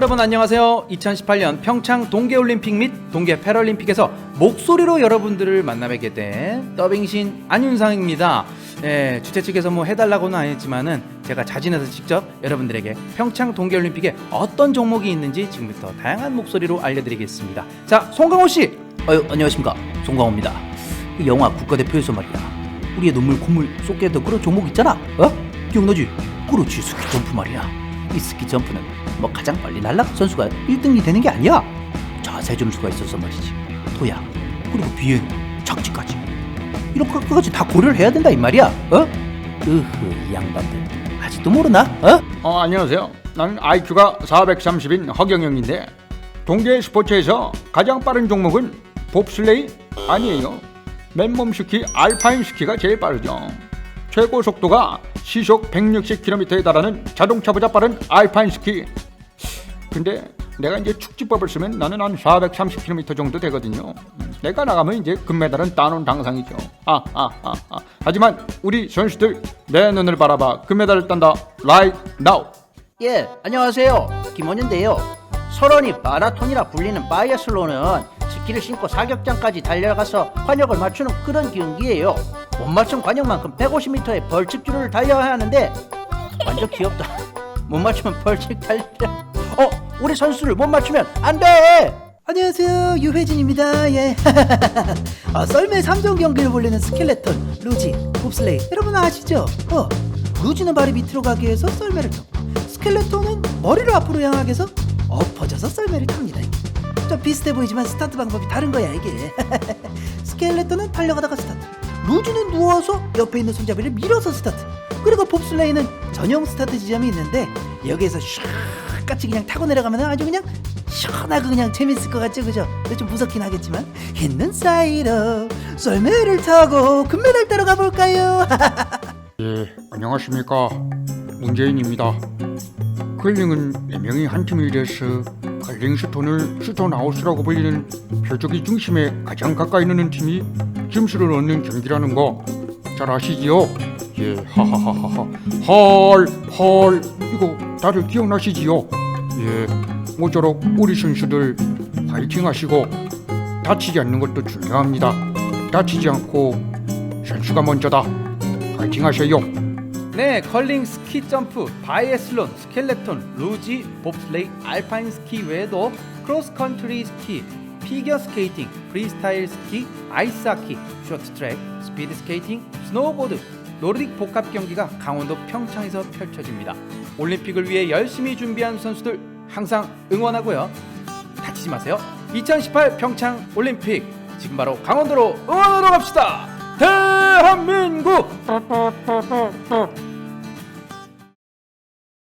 여러분 안녕하세요. 2018년 평창 동계올림픽 및 동계 패럴림픽에서 목소리로 여러분들을 만나뵙게 된 더빙신 안윤상입니다. 예, 주최 측에서 뭐 해달라고는 안 했지만은 제가 자진해서 직접 여러분들에게 평창 동계올림픽에 어떤 종목이 있는지 지금부터 다양한 목소리로 알려드리겠습니다. 자, 송강호 씨. 아유 안녕하십니까 송강호입니다 그 영화 국가대표에서 말이야 우리의 눈물 콧물 쏟게 했던 그런 종목 있잖아 어? 기억나지? 그렇지 스키 점프 말이야 이 스키 점프는 뭐 가장 빨리 날아간 선수가 1등이 되는 게 아니야 자세 점수가 있어서 말이지 도약 그리고 비행 착지까지 이런 것까지 다 고려를 해야 된다 이 말이야 어? 으흐 이 양반들 아직도 모르나? 어? 어, 안녕하세요. 나는 IQ가 430인 허경영인데 동계 스포츠에서 가장 빠른 종목은 봅슬레이 아니에요. 맨몸 스키 알파인 스키가 제일 빠르죠. 최고 속도가 시속 160km에 달하는 자동차보다 빠른 알파인 스키. 근데 내가 이제 축지법을 쓰면 나는 한 430km 정도 되거든요. 내가 나가면 이제 금메달은 따놓은 당상이죠. 아, 아, 아, 아. 하지만 우리 선수들 내 눈을 바라봐 금메달을 딴다. Right now. 예, 안녕하세요. 김원인데요. 설원이 마라톤이라 불리는 바이애슬론은 스키를 신고 사격장까지 달려가서 관역을 맞추는 그런 경기예요. 못 맞춘 관역만큼 150m의 벌칙줄을 달려야 하는데 완전 귀엽다. 못 맞추면 벌칙 달려. 어, 우리 선수를 못 맞추면 안 돼. 안녕하세요. 유혜진입니다. 예. 아, 썰매 3종 경기를 벌리는 스켈레톤 루지 봅슬레이. 여러분 아시죠? 어 루지는 발이 밑으로 가기 위해서 썰매를 타고 스켈레톤은 머리를 앞으로 향하게 해서 엎어져서 썰매를 탑니다. 좀 비슷해 보이지만 스타트 방법이 다른 거야 이게. 스켈레톤은 달려가다가 스타트. 루지는 누워서 옆에 있는 손잡이를 밀어서 스타트. 그리고 봅슬레이는 전용 스타트 지점이 있는데 여기에서 샥 같이 그냥 타고 내려가면 아주 그냥 시원하고 그냥 재밌을 것 같죠 그죠? 근데 좀 무섭긴 하겠지만 있는 사이로 썰매를 타고 금메달 따러 가볼까요? 예, 안녕하십니까. 문재인입니다. curling은 4명이 한 팀이 돼서 curling 스톤을 스톤 아웃이라고 불리는 표적이 중심에 가장 가까이 있는 팀이 점수를 얻는 경기라는 거 잘 아시지요? 예, 하하하하하. 헐, 헐, 이거 다들 기억나시지요? 예, 모쪼록 우리 선수들 파이팅 하시고 다치지 않는 것도 중요합니다. 다치지 않고 선수가 먼저다. 파이팅 하세요. 네, 컬링, 스키 점프, 바이애슬론, 스켈레톤, 루지, 봅슬레이, 알파인 스키 외에도 크로스 컨트리 스키, 피겨 스케이팅, 프리스타일 스키, 아이스 하키, 쇼트트랙, 스피드 스케이팅, 스노우보드, 노르딕 복합 경기가 강원도 평창에서 펼쳐집니다. 올림픽을 위해 열심히 준비한 선수들 항상 응원하고요. 다치지 마세요. 2018 평창 올림픽 지금 바로 강원도로 응원하러 갑시다. 대한민국